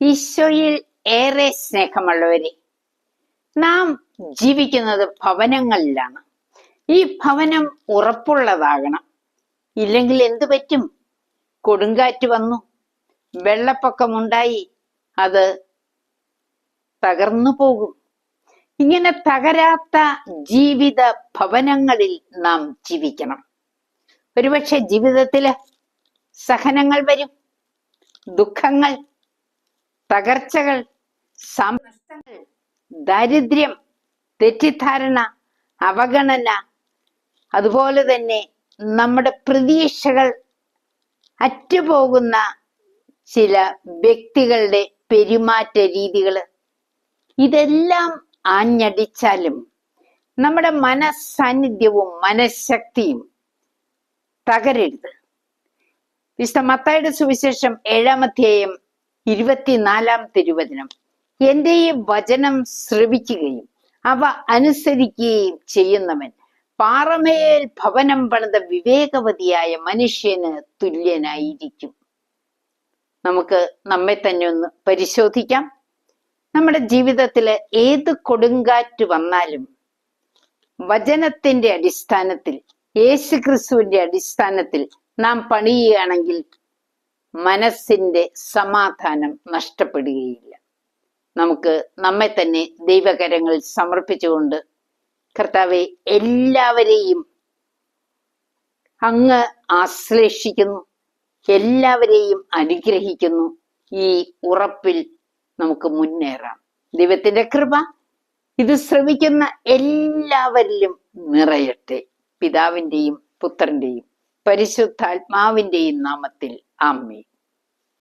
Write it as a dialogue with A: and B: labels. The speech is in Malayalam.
A: ഈശോയിൽ ഏറെ സ്നേഹമുള്ളവരെ നാം ജീവിക്കുന്നത് ഭവനങ്ങളിലാണ്. ഈ ഭവനം ഉറപ്പുള്ളതാകണം. ഇല്ലെങ്കിൽ എന്തു പറ്റും? കൊടുങ്കാറ്റ് വന്നു. വെള്ളപ്പൊക്കമുണ്ടായി. അത് തകർന്നു പോകും. ഇങ്ങനെ തകരാത്ത ജീവിത ഭവനങ്ങളിൽ നാം ജീവിക്കണം. ഒരുപക്ഷെ ജീവിതത്തിൽ സഹനങ്ങൾ വരും ദുഃഖങ്ങൾ തകർച്ചകൾ നഷ്ടങ്ങൾ ദാരിദ്ര്യം തെറ്റിദ്ധാരണ അവഗണന അതുപോലെ തന്നെ നമ്മുടെ പ്രതീക്ഷകൾ അറ്റുപോകുന്ന ചില വ്യക്തികളുടെ പെരുമാറ്റ രീതികൾ. ഇതെല്ലാം ആഞ്ഞടിച്ചാലും നമ്മുടെ മനസ്സാന്നിധ്യവും മനഃശക്തിയും തകരരുത്. വിശുദ്ധ മത്തായുടെ സുവിശേഷം ഏഴാം അധ്യായം ഇരുപത്തിനാലാം തിരുവചനം. എന്റെ ഈ വചനം ശ്രവിക്കുകയും അവ അനുസരിക്കുകയും ചെയ്യുന്നവൻ പാറമേൽ ഭവനം പണിത വിവേകവതിയായ മനുഷ്യന് തുല്യനായിരിക്കും. നമുക്ക് നമ്മെ തന്നെ ഒന്ന് പരിശോധിക്കാം. നമ്മുടെ ജീവിതത്തിൽ ഏത് കൊടുങ്കാറ്റ് വന്നാലും വചനത്തിന്റെ അടിസ്ഥാനത്തിൽ യേശുക്രിസ്തുവിന്റെ അടിസ്ഥാനത്തിൽ നാം പണിയുകയാണെങ്കിൽ മനസ്സിന്റെ സമാധാനം നഷ്ടപ്പെടുകയില്ല. നമുക്ക് നമ്മെ തന്നെ ദൈവകരങ്ങൾ സമർപ്പിച്ചുകൊണ്ട് കർത്താവെ എല്ലാവരെയും അങ്ങ് ആശ്ലേഷിക്കുന്നു എല്ലാവരെയും അനുഗ്രഹിക്കുന്നു. ഈ ഉറപ്പിൽ നമുക്ക് മുന്നേറാം. ദൈവത്തിന്റെ കൃപ ഇത് ശ്രമിക്കുന്ന എല്ലാവരിലും നിറയട്ടെ. പിതാവിന്റെയും പുത്രന്റെയും പരിശുദ്ധാത്മാവിന്റെയും നാമത്തിൽ I'm me.